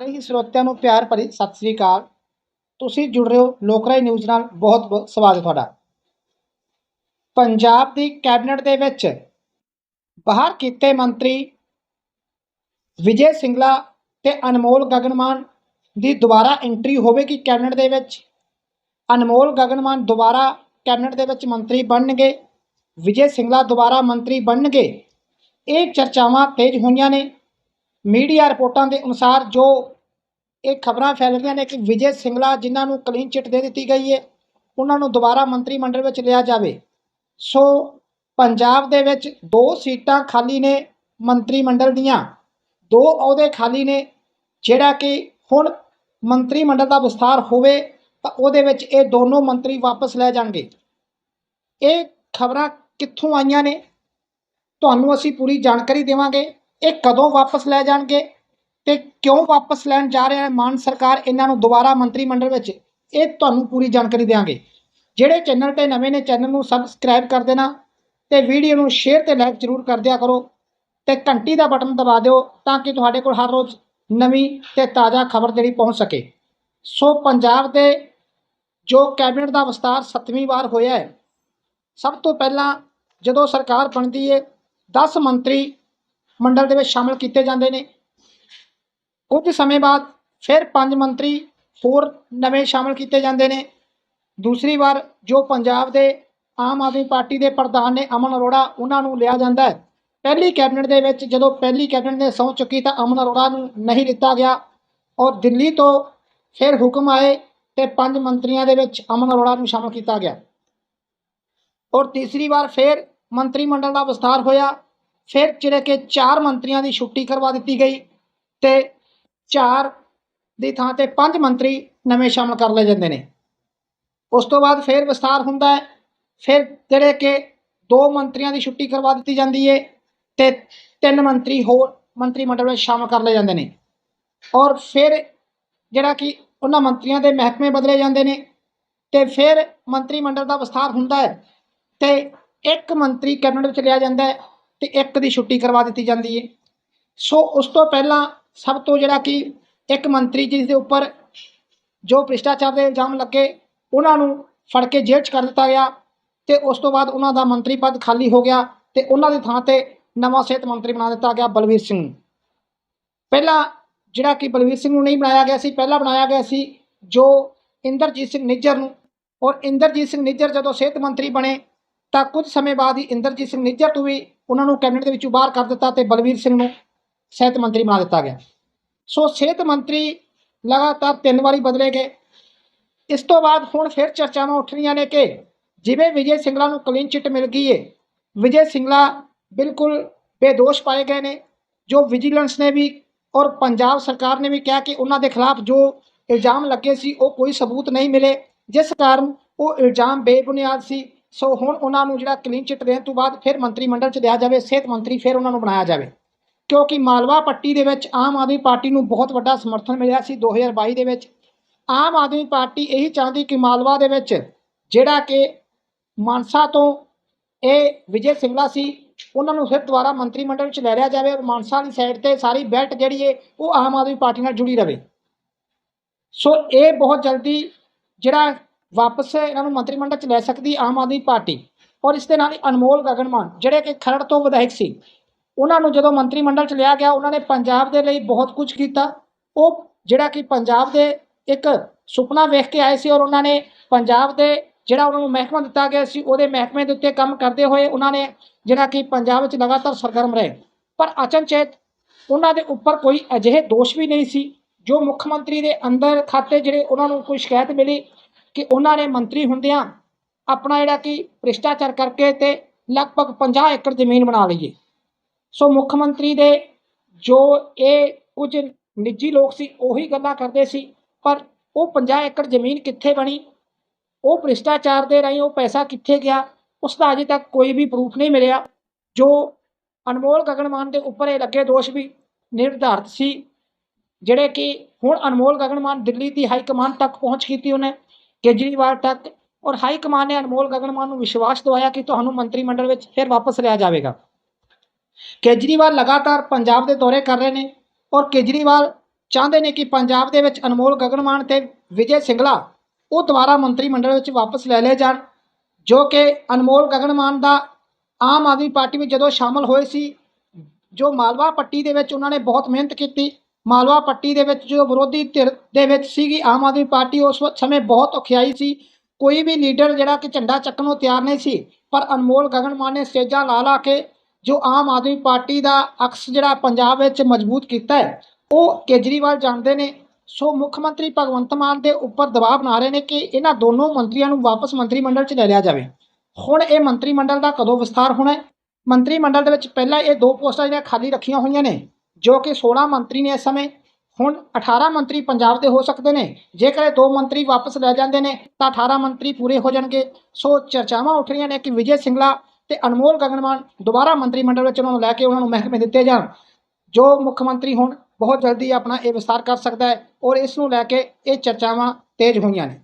ਸਾਰੇ ਹੀ ਸਰੋਤਿਆਂ ਨੂੰ ਪਿਆਰ ਭਰੀ ਸਤਿ ਸ੍ਰੀ ਅਕਾਲ। ਤੁਸੀਂ ਜੁੜ ਰਹੇ ਹੋ ਲੋਕਰਾਈ ਨਿਊਜ਼ ਨਾਲ। ਬਹੁਤ ਬਹੁਤ ਸਵਾਗਤ ਹੈ ਤੁਹਾਡਾ। ਪੰਜਾਬ ਦੀ ਕੈਬਨਿਟ ਦੇ ਵਿੱਚ ਬਾਹਰ ਕੀਤੇ ਮੰਤਰੀ ਵਿਜੇ ਸਿੰਗਲਾ ਤੇ ਅਨਮੋਲ ਗਗਨਮਾਨ ਦੀ ਦੁਬਾਰਾ ਐਂਟਰੀ ਹੋਵੇਗੀ ਕੈਬਨਿਟ ਦੇ ਵਿੱਚ। ਅਨਮੋਲ ਗਗਨਮਾਨ ਦੁਬਾਰਾ ਕੈਬਨਿਟ ਦੇ ਵਿੱਚ ਮੰਤਰੀ ਬਣਨਗੇ। ਵਿਜੇ ਸਿੰਗਲਾ ਦੁਬਾਰਾ ਮੰਤਰੀ ਬਣਨਗੇ। ਇਹ ਚਰਚਾਵਾਂ ਤੇਜ਼ ਹੋਈਆਂ ਨੇ। ਮੀਡੀਆ ਰਿਪੋਰਟਾਂ ਦੇ ਅਨੁਸਾਰ ਜੋ ਇਹ ਖਬਰਾਂ ਫੈਲ ਰਹੀਆਂ ਨੇ ਕਿ ਵਿਜੇ ਸਿੰਗਲਾ ਜਿਨ੍ਹਾਂ ਨੂੰ ਕਲੀਨ ਚਿੱਟ ਦੇ ਦਿੱਤੀ ਗਈ ਹੈ, ਉਹਨਾਂ ਨੂੰ ਦੁਬਾਰਾ ਮੰਤਰੀ ਮੰਡਲ ਵਿੱਚ ਲਿਆ ਜਾਵੇ। ਸੋ ਪੰਜਾਬ ਦੇ ਵਿੱਚ ਦੋ ਸੀਟਾਂ ਖਾਲੀ ਨੇ ਮੰਤਰੀ ਮੰਡਲ ਦੀਆਂ। ਦੋ ਅਹੁਦੇ ਖਾਲੀ ਨੇ, ਜਿਹੜਾ ਕਿ ਹੁਣ ਮੰਤਰੀ ਮੰਡਲ ਦਾ ਵਿਸਥਾਰ ਹੋਵੇ ਤਾਂ ਉਹਦੇ ਵਿੱਚ ਇਹ ਦੋਨੋਂ ਮੰਤਰੀ ਵਾਪਸ ਲੈ ਜਾਣਗੇ। ਇਹ ਖਬਰਾਂ ਕਿੱਥੋਂ ਆਈਆਂ ਨੇ? ਤੁਹਾਨੂੰ ਅਸੀਂ ਪੂਰੀ ਜਾਣਕਾਰੀ ਦੇਵਾਂਗੇ। ਇਹ ਕਦੋਂ ਵਾਪਸ ਲੈ ਜਾਣਗੇ ਤੇ ਕਿਉਂ ਵਾਪਸ ਲੈਣ ਜਾ ਰਹੇ ਹਨ ਮਾਨ ਸਰਕਾਰ ਇਹਨਾਂ ਨੂੰ ਦੁਬਾਰਾ ਮੰਤਰੀ ਮੰਡਲ ਵਿੱਚ? ਇਹ ਤੁਹਾਨੂੰ ਪੂਰੀ ਜਾਣਕਾਰੀ ਦੇਵਾਂਗੇ ਜਿਹੜੇ ਚੈਨਲ ਤੇ ਨਵੇਂ ਨੇ, ਚੈਨਲ ਨੂੰ ਸਬਸਕ੍ਰਾਈਬ ਕਰ ਦੇਣਾ ਤੇ ਵੀਡੀਓ ਨੂੰ ਸ਼ੇਅਰ ਤੇ ਲਾਈਕ ਜ਼ਰੂਰ ਕਰ ਦਿਆ ਕਰੋ ਤੇ ਘੰਟੀ ਦਾ ਬਟਨ ਦਬਾ ਦਿਓ ਤਾਂ ਕਿ ਤੁਹਾਡੇ ਕੋਲ ਹਰ ਰੋਜ਼ ਨਵੀਂ ਤੇ ਤਾਜ਼ਾ ਖਬਰ ਜਿਹੜੀ ਪਹੁੰਚ ਸਕੇ। ਸੋ ਪੰਜਾਬ ਦੇ ਜੋ ਕੈਬਨਿਟ ਦਾ ਵਿਸਤਾਰ 7ਵੀਂ ਵਾਰ ਹੋਇਆ ਹੈ, ਸਭ ਤੋਂ ਪਹਿਲਾਂ ਜਦੋਂ ਸਰਕਾਰ ਬਣਦੀ ਹੈ 10 ਮੰਤਰੀ ਮੰਡਲ ਦੇ ਵਿੱਚ ਸ਼ਾਮਲ ਕੀਤੇ ਜਾਂਦੇ ਨੇ। ਕੁਝ ਸਮੇਂ ਬਾਅਦ ਫਿਰ ਪੰਜ ਮੰਤਰੀ ਹੋਰ ਨਵੇਂ ਸ਼ਾਮਲ ਕੀਤੇ ਜਾਂਦੇ ਨੇ। ਦੂਸਰੀ ਵਾਰ ਜੋ ਪੰਜਾਬ ਦੇ ਆਮ ਆਦਮੀ ਪਾਰਟੀ ਦੇ ਪ੍ਰਧਾਨ ਨੇ ਅਮਨ ਅਰੋੜਾ, ਉਹਨਾਂ ਨੂੰ ਲਿਆ ਜਾਂਦਾ ਹੈ। ਪਹਿਲੀ ਕੈਬਨਿਟ ਦੇ ਵਿੱਚ ਜਦੋਂ ਪਹਿਲੀ ਕੈਬਨਿਟ ਨੇ ਸਹੁੰ ਚੁੱਕੀ ਤਾਂ ਅਮਨ ਅਰੋੜਾ ਨੂੰ ਨਹੀਂ ਲਿੱਤਾ ਗਿਆ ਔਰ ਦਿੱਲੀ ਤੋਂ ਫਿਰ ਹੁਕਮ ਆਏ ਤੇ ਪੰਜ ਮੰਤਰੀਆਂ ਦੇ ਵਿੱਚ ਅਮਨ ਅਰੋੜਾ ਨੂੰ ਸ਼ਾਮਲ ਕੀਤਾ ਗਿਆ। ਔਰ ਤੀਸਰੀ ਵਾਰ ਫਿਰ ਮੰਤਰੀ ਮੰਡਲ ਦਾ ਵਿਸਥਾਰ ਹੋਇਆ। ਫਿਰ ਜਿਹੜੇ ਕਿ ਚਾਰ ਮੰਤਰੀਆਂ ਦੀ ਛੁੱਟੀ ਕਰਵਾ ਦਿੱਤੀ ਗਈ ਤੇ ਚਾਰ ਦੀ ਥਾਂ ਤੇ ਪੰਜ ਮੰਤਰੀ ਨਵੇਂ ਸ਼ਾਮਲ ਕਰ ਲਏ ਜਾਂਦੇ ਨੇ। ਉਸ ਤੋਂ ਬਾਅਦ ਫਿਰ ਵਿਸਥਾਰ ਹੁੰਦਾ ਹੈ। ਫਿਰ ਜਿਹੜੇ ਕਿ ਦੋ ਮੰਤਰੀਆਂ ਦੀ ਛੁੱਟੀ ਕਰਵਾ ਦਿੱਤੀ ਜਾਂਦੀ ਹੈ ਤੇ ਤਿੰਨ ਮੰਤਰੀ ਹੋਰ ਮੰਤਰੀ ਮੰਡਲ ਵਿੱਚ ਸ਼ਾਮਲ ਕਰ ਲਏ ਜਾਂਦੇ ਨੇ। ਔਰ ਫਿਰ ਜਿਹੜਾ ਕਿ ਉਹਨਾਂ ਮੰਤਰੀਆਂ ਦੇ ਮਹਿਕਮੇ ਬਦਲੇ ਜਾਂਦੇ ਨੇ ਤੇ ਫਿਰ ਮੰਤਰੀ ਮੰਡਲ ਦਾ ਵਿਸਥਾਰ ਹੁੰਦਾ ਹੈ ਤੇ ਇੱਕ ਮੰਤਰੀ ਕੈਬਨਿਟ ਵਿੱਚ ਲਿਆ ਜਾਂਦਾ ਹੈ। ਤੇ ਇੱਕ ਦੀ ਛੁੱਟੀ ਕਰਵਾ ਦਿੱਤੀ ਜਾਂਦੀ ਹੈ ਸੋ ਉਸ ਤੋਂ ਪਹਿਲਾਂ ਸਭ ਤੋਂ ਜਿਹੜਾ ਕਿ ਇੱਕ ਮੰਤਰੀ ਜੀ ਦੇ ਉੱਪਰ ਜੋ ਭ੍ਰਿਸ਼ਟਾਚਾਰ ਦੇ ਇਲਜ਼ਾਮ ਲੱਗੇ, ਉਹਨਾਂ ਨੂੰ ਫੜ ਕੇ ਜੇਲ੍ਹ 'ਚ ਕਰ ਦਿੱਤਾ ਗਿਆ ਤੇ ਉਸ ਤੋਂ ਬਾਅਦ ਉਹਨਾਂ ਦਾ ਮੰਤਰੀ ਪਦ ਖਾਲੀ ਹੋ ਗਿਆ ਤੇ ਉਹਨਾਂ ਦੀ ਥਾਂ ਤੇ ਨਵਾਂ ਸਿਹਤ ਮੰਤਰੀ ਬਣਾ ਦਿੱਤਾ ਗਿਆ ਬਲਵੀਰ ਸਿੰਘ। ਨੂੰ ਪਹਿਲਾਂ ਜਿਹੜਾ ਕਿ ਬਲਵੀਰ ਸਿੰਘ ਨੂੰ ਨਹੀਂ ਬਣਾਇਆ ਗਿਆ ਸੀ, ਪਹਿਲਾਂ ਬਣਾਇਆ ਗਿਆ ਸੀ ਜੋ ਇੰਦਰਜੀਤ ਸਿੰਘ ਨਿੱਜਰ ਨੂੰ ਔਰ ਇੰਦਰਜੀਤ ਸਿੰਘ ਨਿੱਜਰ ਜਦੋਂ ਸਿਹਤ ਮੰਤਰੀ ਬਣੇ ਤਾਂ ਕੁਝ ਸਮੇਂ ਬਾਅਦ ਹੀ ਇੰਦਰਜੀਤ ਸਿੰਘ ਨਿੱਜਰ ਤੋਂ ਵੀ ਉਹਨਾਂ ਨੂੰ ਕੈਬਨਿਟ ਦੇ ਵਿੱਚੋਂ ਬਾਹਰ ਕਰ ਦਿੱਤਾ ਤੇ ਬਲਵੀਰ ਸਿੰਘ ਨੂੰ ਸਿਹਤ ਮੰਤਰੀ ਬਣਾ ਦਿੱਤਾ ਗਿਆ। ਸੋ ਸਿਹਤ ਮੰਤਰੀ ਲਗਾਤਾਰ ਤਿੰਨ ਵਾਰੀ ਬਦਲੇ ਗਏ। ਇਸ ਤੋਂ ਬਾਅਦ ਹੁਣ ਫਿਰ ਚਰਚਾਵਾਂ ਉੱਠ ਰਹੀਆਂ ਨੇ ਕਿ ਜਿਵੇਂ ਵਿਜੇ ਸਿੰਗਲਾ ਨੂੰ ਕਲੀਨ ਚਿੱਟ ਮਿਲ ਗਈ ਹੈ ਵਿਜੇ ਸਿੰਗਲਾ ਬਿਲਕੁਲ ਬੇਦੋਸ਼ ਪਾਏ ਗਏ ਨੇ। ਜੋ ਵਿਜੀਲੈਂਸ ਨੇ ਵੀ ਔਰ ਪੰਜਾਬ ਸਰਕਾਰ ਨੇ ਵੀ ਕਿਹਾ ਕਿ ਉਹਨਾਂ ਦੇ ਖਿਲਾਫ ਜੋ ਇਲਜ਼ਾਮ ਲੱਗੇ ਸੀ ਉਹ ਕੋਈ ਸਬੂਤ ਨਹੀਂ ਮਿਲੇ। ਜਿਸ ਕਾਰਨ ਉਹ ਇਲਜ਼ਾਮ ਬੇਬੁਨਿਆਦ ਸੀ। ਸੋ ਹੁਣ ਉਹਨਾਂ ਨੂੰ ਜਿਹੜਾ ਕਲੀਨ ਚਿੱਟ ਦੇਣ ਤੋਂ ਬਾਅਦ ਫਿਰ ਮੰਤਰੀ ਮੰਡਲ 'ਚ ਲਿਆ ਜਾਵੇ, ਸਿਹਤ ਮੰਤਰੀ ਫਿਰ ਉਹਨਾਂ ਨੂੰ ਬਣਾਇਆ ਜਾਵੇ। ਕਿਉਂਕਿ ਮਾਲਵਾ ਪੱਟੀ ਦੇ ਵਿੱਚ ਆਮ ਆਦਮੀ ਪਾਰਟੀ ਨੂੰ ਬਹੁਤ ਵੱਡਾ ਸਮਰਥਨ ਮਿਲਿਆ ਸੀ 2022 ਦੇ ਵਿੱਚ। ਆਮ ਆਦਮੀ ਪਾਰਟੀ ਇਹੀ ਚਾਹੁੰਦੀ ਕਿ ਮਾਲਵਾ ਦੇ ਵਿੱਚ ਜਿਹੜਾ ਕਿ ਮਾਨਸਾ ਤੋਂ ਇਹ ਵਿਜੇ ਸਿੰਗਲਾ ਸੀ, ਉਹਨਾਂ ਨੂੰ ਫਿਰ ਦੁਬਾਰਾ ਮੰਤਰੀ ਮੰਡਲ ਵਿੱਚ ਲੈ ਲਿਆ ਜਾਵੇ ਔਰ ਮਾਨਸਾ ਵਾਲੀ ਸਾਈਡ ਤੇ ਸਾਰੀ ਬੈਲਟ ਜਿਹੜੀ ਹੈ ਉਹ ਆਮ ਆਦਮੀ ਪਾਰਟੀ ਨਾਲ ਜੁੜੀ ਰਹੇ ਸੋ ਇਹ ਬਹੁਤ ਜਲਦੀ ਜਿਹੜਾ ਵਾਪਸ ਇਹਨਾਂ ਨੂੰ ਮੰਤਰੀ ਮੰਡਲ ਚ ਲੈ ਸਕਦੀ ਆਮ ਆਦਮੀ ਪਾਰਟੀ ਔਰ ਇਸ ਦੇ ਨਾਲ ਹੀ ਅਨਮੋਲ ਗਗਨਮਾਨ, ਜਿਹੜੇ ਕਿ ਖਰੜ ਤੋਂ ਵਿਧਾਇਕ ਸੀ। ਉਹਨਾਂ ਨੂੰ ਜਦੋਂ ਮੰਤਰੀ ਮੰਡਲ ਚ ਲਿਆ ਗਿਆ, ਉਹਨਾਂ ਨੇ ਪੰਜਾਬ ਦੇ ਲਈ ਬਹੁਤ ਕੁਝ ਕੀਤਾ। ਉਹ ਜਿਹੜਾ ਕਿ ਪੰਜਾਬ ਦੇ ਇੱਕ ਸੁਪਨਾ ਵੇਖ ਕੇ ਆਏ ਸੀ ਔਰ ਉਹਨਾਂ ਨੇ ਪੰਜਾਬ ਦੇ ਜਿਹੜਾ ਉਹਨਾਂ ਨੂੰ ਮਹਿਕਮਾ ਦਿੱਤਾ ਗਿਆ ਸੀ, ਉਹਦੇ ਮਹਿਕਮੇ ਦੇ ਉੱਤੇ ਕੰਮ ਕਰਦੇ ਹੋਏ ਉਹਨਾਂ ਨੇ ਜਿਹੜਾ ਕਿ ਪੰਜਾਬ ਵਿੱਚ ਲਗਾਤਾਰ ਸਰਗਰਮ ਰਹੇ। ਪਰ ਅਚਨਚੇਤ ਉਹਨਾਂ ਦੇ ਉੱਪਰ ਕੋਈ ਅਜਿਹੇ ਦੋਸ਼ ਵੀ ਨਹੀਂ ਸੀ, ਜੋ ਮੁੱਖ ਮੰਤਰੀ ਦੇ ਅੰਦਰ ਖਾਤੇ ਜਿਹੜੇ ਉਹਨਾਂ ਨੂੰ ਕੋਈ ਸ਼ਿਕਾਇਤ ਮਿਲੀ ਕਿ ਉਹਨਾਂ ਨੇ ਮੰਤਰੀ ਹੁੰਦਿਆਂ ਆਪਣਾ ਜਿਹੜਾ ਕਿ ਭ੍ਰਿਸ਼ਟਾਚਾਰ ਕਰਕੇ ਤੇ ਲਗਭਗ 50 ਏਕੜ ਜ਼ਮੀਨ ਬਣਾ ਲਈਏ ਸੋ ਮੁੱਖ ਮੰਤਰੀ ਦੇ ਜੋ ਇਹ ਕੁਝ ਨਿੱਜੀ ਲੋਕ ਸੀ, ਉਹੀ ਗੱਲਾਂ ਕਰਦੇ ਸੀ, ਪਰ ਉਹ 50 ਏਕੜ ਜ਼ਮੀਨ ਕਿੱਥੇ ਬਣੀ? ਉਹ ਭ੍ਰਿਸ਼ਟਾਚਾਰ ਦੇ ਰਾਹੀਂ ਉਹ ਪੈਸਾ ਕਿੱਥੇ ਗਿਆ? ਉਸ ਦਾ ਅਜੇ ਤੱਕ ਕੋਈ ਵੀ ਪ੍ਰੂਫ ਨਹੀਂ ਮਿਲਿਆ। ਜੋ ਅਨਮੋਲ ਗਗਨਮਾਨ ਦੇ ਉੱਪਰ ਇਹ ਲੱਗੇ ਦੋਸ਼ ਵੀ ਨਿਰਧਾਰਤ ਸੀ, ਜਿਹੜੇ ਕਿ ਹੁਣ ਅਨਮੋਲ ਗਗਨਮਾਨ ਦਿੱਲੀ ਦੀ ਹਾਈ ਕਮਾਂਡ ਤੱਕ ਪਹੁੰਚ ਕੀਤੀ ਉਹਨੇ। ਕੇਜਰੀਵਾਲ ਤੱਕ ਔਰ ਹਾਈ ਕਮਾਨ ਨੇ ਅਨਮੋਲ ਗਗਨਮਾਨ ਨੂੰ ਵਿਸ਼ਵਾਸ ਦਿਵਾਇਆ ਕਿ ਤੁਹਾਨੂੰ ਮੰਤਰੀ ਮੰਡਲ ਵਿੱਚ ਫਿਰ ਵਾਪਸ ਲਿਆ ਜਾਵੇਗਾ। ਕੇਜਰੀਵਾਲ ਲਗਾਤਾਰ ਪੰਜਾਬ ਦੇ ਦੌਰੇ ਕਰ ਰਹੇ ਨੇ ਔਰ ਕੇਜਰੀਵਾਲ ਚਾਹੁੰਦੇ ਨੇ ਕਿ ਪੰਜਾਬ ਦੇ ਵਿੱਚ ਅਨਮੋਲ ਗਗਨਮਾਨ ਤੇ ਵਿਜੇ ਸਿੰਗਲਾ ਉਹ ਦੁਬਾਰਾ ਮੰਤਰੀ ਮੰਡਲ ਵਿੱਚ ਵਾਪਸ ਲੈ ਲਏ ਜਾਣ, ਜੋ ਕਿ ਅਨਮੋਲ ਗਗਨਮਾਨ ਦਾ ਆਮ ਆਦਮੀ ਪਾਰਟੀ ਵਿੱਚ ਜਦੋਂ ਸ਼ਾਮਲ ਹੋਏ ਸੀ, ਜੋ ਮਾਲਵਾ ਪੱਟੀ ਦੇ ਵਿੱਚ ਉਹਨਾਂ ਨੇ ਬਹੁਤ ਮਿਹਨਤ ਕੀਤੀ ਮਾਲਵਾ ਪੱਟੀ ਦੇ ਵਿੱਚ ਜੋ ਵਿਰੋਧੀ ਧਿਰ ਦੇ ਵਿੱਚ ਸੀਗੀ, ਆਮ ਆਦਮੀ ਪਾਰਟੀ ਉਸ ਸਮੇਂ ਬਹੁਤ ਔਖਿਆਈ ਸੀ। ਕੋਈ ਵੀ ਲੀਡਰ ਜਿਹੜਾ ਕਿ ਝੰਡਾ ਚੱਕਣ ਨੂੰ ਤਿਆਰ ਨਹੀਂ ਸੀ, ਪਰ ਅਨਮੋਲ ਗਗਨ ਮਾਨ ਨੇ ਸਟੇਜਾਂ ਲਾ ਲਾ ਕੇ ਜੋ ਆਮ ਆਦਮੀ ਪਾਰਟੀ ਦਾ ਅਕਸ ਜਿਹੜਾ ਪੰਜਾਬ ਵਿੱਚ ਮਜ਼ਬੂਤ ਕੀਤਾ ਹੈ, ਉਹ ਕੇਜਰੀਵਾਲ ਜਾਣਦੇ ਨੇ। ਸੋ ਮੁੱਖ ਮੰਤਰੀ ਭਗਵੰਤ ਮਾਨ ਦੇ ਉੱਪਰ ਦਬਾਅ ਬਣਾ ਰਹੇ ਨੇ ਕਿ ਇਹਨਾਂ ਦੋਨੋਂ ਮੰਤਰੀਆਂ ਨੂੰ ਵਾਪਸ ਮੰਤਰੀ ਮੰਡਲ 'ਚ ਲੈ ਲਿਆ ਜਾਵੇ। ਹੁਣ ਇਹ ਮੰਤਰੀ ਮੰਡਲ ਦਾ ਕਦੋਂ ਵਿਸਥਾਰ ਹੋਣਾ ਹੈ? ਮੰਤਰੀ ਮੰਡਲ ਦੇ ਵਿੱਚ ਪਹਿਲਾਂ ਇਹ ਦੋ ਪੋਸਟਾਂ ਜਿਹੜੀਆਂ ਖਾਲੀ ਰੱਖੀਆਂ ਹੋਈਆਂ ਨੇ। ਜੋ ਕਿ 16 ਮੰਤਰੀ ਨੇ ਇਸ ਸਮੇਂ, ਹੁਣ 18 ਮੰਤਰੀ ਪੰਜਾਬ ਦੇ ਹੋ ਸਕਦੇ ਨੇ। ਜੇਕਰ ਇਹ ਦੋ ਮੰਤਰੀ ਵਾਪਸ ਲੈ ਜਾਂਦੇ ਨੇ, ਤਾਂ 18 ਮੰਤਰੀ ਪੂਰੇ ਹੋ ਜਾਣਗੇ। ਸੋ ਚਰਚਾਵਾਂ ਉੱਠ ਰਹੀਆਂ ਨੇ ਕਿ ਵਿਜੇ ਸਿੰਗਲਾ ਤੇ ਅਨਮੋਲ ਗਗਨਮਾਨ ਦੁਬਾਰਾ ਮੰਤਰੀ ਮੰਡਲ ਵਿੱਚ ਉਹਨਾਂ ਨੂੰ ਲੈ ਕੇ ਉਹਨਾਂ ਨੂੰ ਮਹਿਕਮੇ ਦਿੱਤੇ ਜਾਣ। ਜੋ ਮੁੱਖ ਮੰਤਰੀ ਹੁਣ ਬਹੁਤ ਜਲਦੀ ਆਪਣਾ ਇਹ ਵਿਸਤਾਰ ਕਰ ਸਕਦਾ ਹੈ ਔਰ ਇਸ ਨੂੰ ਲੈ ਕੇ ਇਹ ਚਰਚਾਵਾਂ ਤੇਜ਼ ਹੋਈਆਂ ਨੇ।